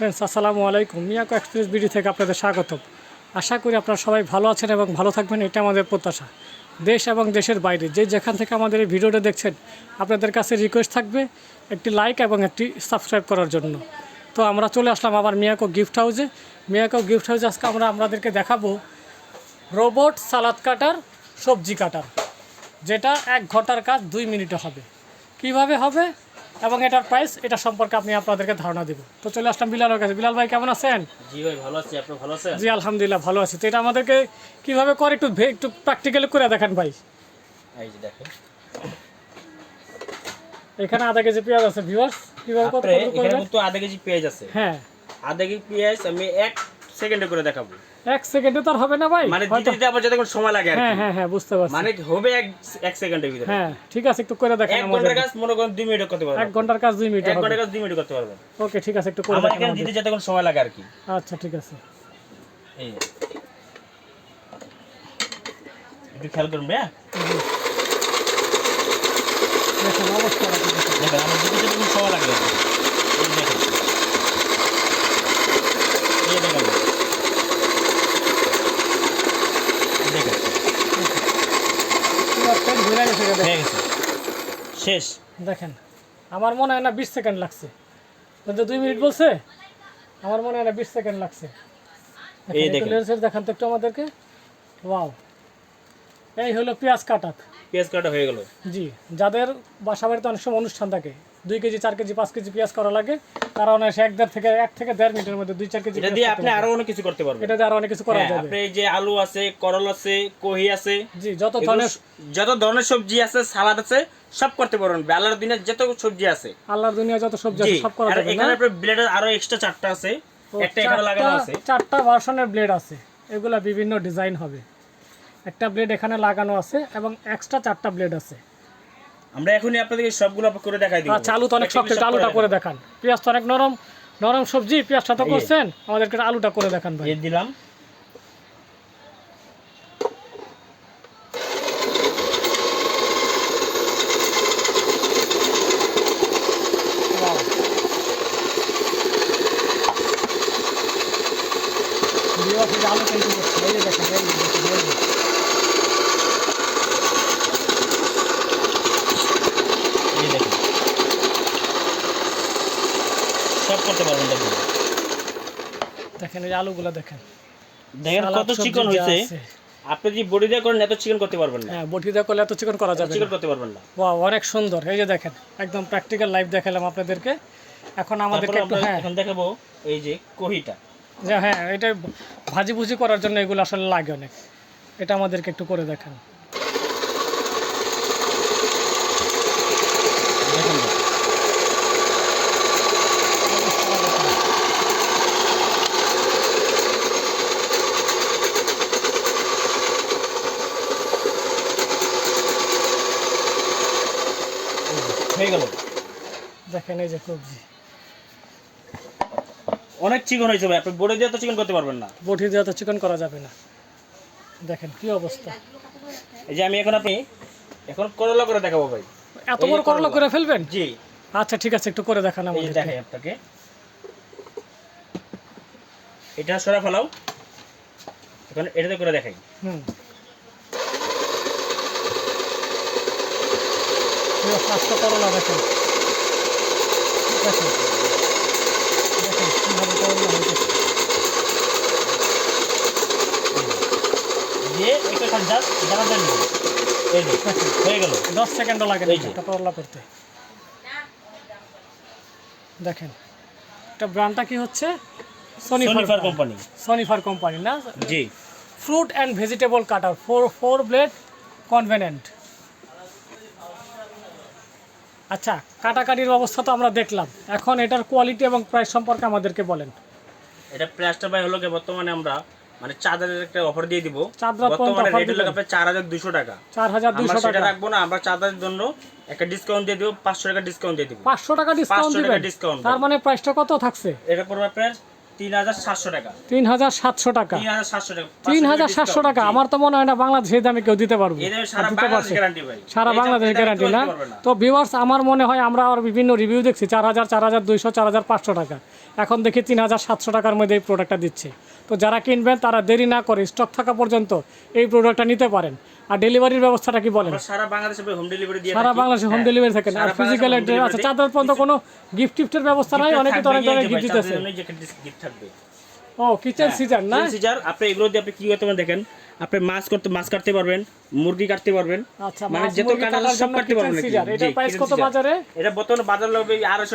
Friends আসসালামু আলাইকুম। Miyako express BD থেকে আপনাদের স্বাগত আশা করি আপনারা সবাই ভালো আছেন এবং ভালো থাকবেন, এটা আমাদের প্রত্যাশা। দেশ এবং দেশের বাইরে, যে যেখান থেকে আমাদের এই ভিডিওটা দেখছেন, আপনাদের কাছে রিকোয়েস্ট থাকবে একটি লাইক এবং একটি সাবস্ক্রাইব করার জন্য। তো আমরা চলে আসলাম আবার মিয়াকো গিফট হাউসে মিয়াকো গিফট হাউসে আজকে আমরা আপনাদেরকে দেখাবো রোবট সালাদ কাটার, সবজি কাটার, যেটা এক ঘণ্টার কাজ দুই মিনিটে হবে। কীভাবে হবে? এবং এটার প্রাইস এটা সম্পর্কে আপনি আপনাদেরকে ধারণা দেব। তো চলে আসলাম বিলালের কাছে। বিলাল ভাই কেমন আছেন? জি ভাই ভালো আছি। আপনি ভালো আছেন? জি আলহামদুলিল্লাহ ভালো আছি। তো এটা আমাদেরকে কীভাবে করে একটু একটু প্র্যাকটিক্যালি করে দেখেন ভাই। এই যে দেখেন। এখানে আধা কেজি পেঁয়াজ আছে ভিউয়ার্স কীভাবে কত কত এখানে করবেন? কিন্তু আধা কেজি পেঁয়াজ আছে। হ্যাঁ। আধা কেজি পেঁয়াজ আমি এক সেকেন্ডে করে দেখাবো। এক সেকেন্ডে তো আর হবে না ভাই। মানে দিতে দিতে আবার যতক্ষণ সময় লাগে হ্যাঁ হ্যাঁ হ্যাঁ বুঝতে পারছি। মানে হবে এক এক সেকেন্ডের ভিতরে। হ্যাঁ ঠিক আছে একটু করে দেখেন এক ঘণ্টার কাজ মনে করেন দুই মিনিট করতে পারবেন এক ঘণ্টার কাজ দুই মিনিট এক ঘণ্টার কাজ দুই মিনিট করতে পারবেন ওকে ঠিক আছে একটু করে দেখেন আমাদের। দিতে যতক্ষণ সময় লাগে আর কি। আচ্ছা ঠিক আছে। এই একটু খেয়াল করুন ভাইয়া। দেখেন অবস্থা। দেখেন। আমার দিতে যতক্ষণ সময় লাগে আর কি। এই যে দেখেন এই যে দেখেন এই দেখেন পুরো পেট ঘুরে গেছে গা দেখেন। হয়ে গেছে। শেষ। দেখেন আমার মনে হয় না বিশ সেকেন্ড লাগছে। কিন্তু দুই মিনিট বলছে আমার মনে হয় না বিশ সেকেন্ড লাগছে। এই দেখান তো একটু আমাদেরকে। ওয়াও। এই হলো পেঁয়াজ কাটা। পেঁয়াজ কাটা হয়ে গেল। জি যাদের বাসা বাড়িতে অনেক সময় অনুষ্ঠান থাকে দুই কেজি চার কেজি পাঁচ কেজি পেঁয়াজ করা লাগে। তারা অনায়াসে এক দেড় থেকে এক থেকে দেড় মিনিটের মধ্যে দুই চার কেজি এটা দিয়ে আপনি আরও অনেক কিছু করতে পারবেন। এটা দিয়ে আরও অনেক কিছু করা হ্যাঁ, যাবে। আপনি এই যে আলু আছে করল আছে কহি আছে জি যত ধরনের যত ধরনের সবজি আছে সালাদ আছে সব করতে পারবেন। বেলার দিনে যত সবজি আছে। আল্লাহর দুনিয়া যত সবজি আছে সব করা যাবে এখানে আপনার ব্লেডের আরও এক্সট্রা চারটা আছে। একটা এখানে লাগানো আছে। চারটা ভার্সনের ব্লেড আছে। এগুলা বিভিন্ন ডিজাইন হবে। একটা ব্লেড এখানে লাগানো আছে এবং এক্সট্রা চারটা ব্লেড আছে। আমরা এখনই আপনাদেরকে সবগুলো করে দেখাই দিব। আচ্ছা আলু তো অনেক শক্ত আলুটা করে দেখান। পেঁয়াজ তো অনেক নরম নরম সবজি পেঁয়াজটা তো করছেন আমাদেরকে আলুটা করে দেখান ভাই। এই দিলাম আলু কিন্তু করছে এই যে দেখেন এই যে দেখেন, এই যে। এই দেখেন সব করতে পারবেন দেখুন। দেখেন এই আলুগুলো দেখেন। দেখেন কত চিকন হয়েছে। আপনি যদি বডি দিয়ে করেন এত চিকন করতে পারবেন না। হ্যাঁ বটি দিয়ে করলে এত চিকন করা যাবে চিকন করতে পারবেন না। ওয়াও অনেক সুন্দর। এই যে দেখেন একদম প্র্যাকটিক্যাল লাইভ দেখালাম আপনাদেরকে। এখন আমাদেরকে একটু হ্যাঁ। এখন দেখাবো এই যে কহিটা। হ্যাঁ এটা ভাজি ভুজি করার জন্য এগুলো আসলে লাগে অনেক। এটা আমাদেরকে একটু করে দেখুন না। হয়ে গেল। দেখেন এই যে সবজি অনেক চিকন হয়েছে ভাই আপনি বড়ি দিয়ে তো চিকন করতে পারবেন না। বটি দিয়ে তো চিকন করা যাবে না। দেখেন কি অবস্থা। এই যে আমি এখন আপনি এখন করলা করে দেখাবো ভাই। এত বড় করলা। করে ফেলবেন? জি। আচ্ছা ঠিক আছে একটু করে দেখান এই দেখাই আপনাকে। এটা সরা ফেলাও এখন এটাতে করে দেখাই। হুম। এই পাঁচটা করলা দেখেন। দেখেন। দেখেন কীভাবে করলা দিয়ে দাঁড়া এই হয়ে গেল। দশ সেকেন্ডও লাগে এই যে। একটা করলা করতে। দেখেন। এটা ব্র্যান্ডটা কি হচ্ছে? সনিফার কোম্পানি সনিফার কোম্পানি না? জি। Fruit and vegetable cutter four four blade convenient আচ্ছা কাটাকাটির অবস্থা তো আমরা দেখলাম। এখন এটার কোয়ালিটি এবং প্রাইস সম্পর্কে আমাদেরকে বলেন। এটা প্রাইসটা ভাই হলো কি বর্তমানে আমরা মানে চাদরের একটা অফার দিয়ে দিব। চাদর বর্তমানে রেট হলো? আপনার চার হাজার দুশো টাকা। চার হাজার টাকা। রাখব না আমরা চাদরের জন্য একটা ডিসকাউন্ট দিয়ে দিব পাঁচশো টাকা ডিসকাউন্ট দিয়ে দিব। পাঁচশো টাকা ডিসকাউন্ট 500 টাকা দিবেন? তার মানে প্রাইসটা কত থাকছে? এটা পড়বে আপনার তিন হাজার সাতশো টাকা? তিন হাজার সাতশো টাকা। তিন হাজার সাতশো আমার তো মনে হয় না বাংলাদেশের দামে কেউ দিতে পারবে। সারা বাংলাদেশ গ্যারান্টি না? না। তো ভিউয়ার্স আমার মনে হয় আমরা আর বিভিন্ন রিভিউ দেখছি চার হাজার চার হাজার দুইশো চার হাজার পাঁচশো টাকা। এখন দেখি তিন হাজার সাতশো টাকার মধ্যে এই প্রোডাক্টটা দিচ্ছে। তো যারা কিনবেন তারা দেরি না করে স্টক থাকা পর্যন্ত এই প্রোডাক্টটা নিতে পারেন। আর ডেলিভারির ব্যবস্থাটা কি বলেন? সারা বাংলাদেশে হোম ডেলিভারি দিয়ে সারা বাংলাদেশে হোম হ্যাঁ, ডেলিভারি থাকে আর ফিজিক্যাল অ্যাড্রেস আচ্ছা delivery পর্যন্ত কোনো গিফট টিফটের ব্যবস্থা নাই অনেকে তো অনেক ধরনের গিফট দিতেছে। চাঁদের gift থাকবে। ও কিচেন সিজন না scissor, আপনি এগুলো দিয়ে আপনি কি করতে পারেন দেখেন আপনি মাছ করতে মাছ কাটতে পারবেন মুরগি কাটতে পারবেন আচ্ছা মানে যত কাটার সব কাটতে পারবেন সিজার জি, প্রাইস কত বাজারে? এটা বর্তমানে বাজার লাগবে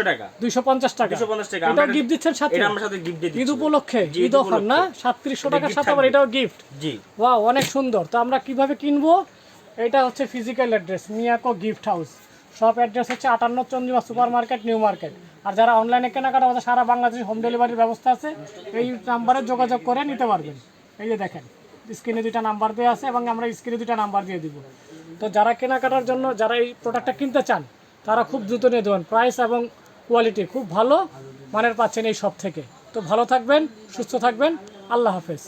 টাকা। দুইশো পঞ্চাশ টাকা। দুশো পঞ্চাশ টাকা। এটাও আমরা গিফট দিচ্ছেন সাথে এটা আমার সাথে গিফট দিয়ে ঈদ উপলক্ষে ঈদ অফার না? উপলক্ষে। সাতত্রিশশো এটা টাকার সাথে আবার এটাও গিফট জি। ওয়াও অনেক সুন্দর। তো আমরা কীভাবে কিনবো? এটা হচ্ছে physical address Miyako gift house সব অ্যাড্রেস হচ্ছে আটান্ন Chandrima super market new market. আর যারা অনলাইনে কেনাকাটা আমাদের সারা বাংলাদেশে হোম ডেলিভারির ব্যবস্থা আছে, এই নাম্বারে যোগাযোগ করে নিতে পারবেন। এই যে দেখেন স্ক্রিনে দুইটা নাম্বার দেওয়া আছে এবং আমরা স্ক্রিনে দুইটা নাম্বার দিয়ে দিব। তো যারা কেনাকাটার জন্য, যারা এই প্রোডাক্টটা কিনতে চান, তারা খুব দ্রুত নিয়ে দেবেন প্রাইস এবং কোয়ালিটি খুব ভালো, মানের পাচ্ছেন এই সব থেকে। তো ভালো থাকবেন, সুস্থ থাকবেন, আল্লাহ হাফেজ।